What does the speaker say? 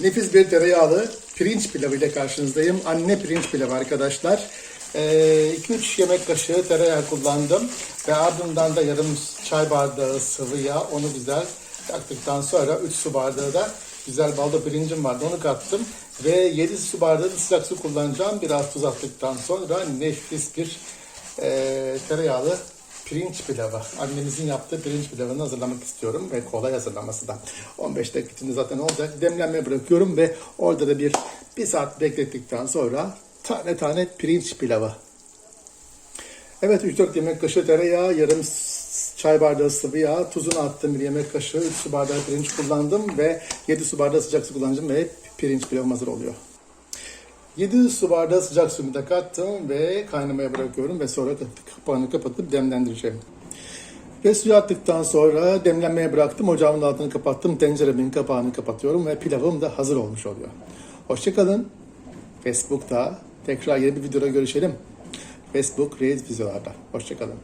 Nefis bir tereyağlı pirinç pilavı ile karşınızdayım. Anne pirinç pilavı arkadaşlar. 2-3 yemek kaşığı tereyağı kullandım. Ve ardından da yarım çay bardağı sıvı yağ. Onu güzel yaktıktan sonra 3 su bardağı da güzel balda pirincim vardı. Onu kattım. Ve 7 su bardağı da sıcak su kullanacağım. Biraz tuz attıktan sonra nefis bir e, tereyağlı pirinç pilavı. Annemizin yaptığı pirinç pilavını hazırlamak istiyorum ve kolay hazırlaması da. 15 dakika zaten olacak. Demlenmeye bırakıyorum ve orada da bir, bir saat beklettikten sonra tane tane pirinç pilavı. Evet 3-4 yemek kaşığı tereyağı, yarım çay bardağı sıvı yağ, tuzunu attım bir yemek kaşığı, 3 su bardağı pirinç kullandım ve 7 su bardağı sıcak su kullanacağım ve pirinç pilavım hazır oluyor. 7 su bardağı sıcak suyu da kattım ve kaynamaya bırakıyorum ve sonra kapağını kapatıp demlendireceğim. Ve suyu attıktan sonra demlenmeye bıraktım. Ocağımın altını kapattım. Tenceremin kapağını kapatıyorum ve pilavım da hazır olmuş oluyor. Hoşçakalın. Facebook'ta tekrar yeni bir videoda görüşelim. Facebook Reels videolarda. Hoşçakalın.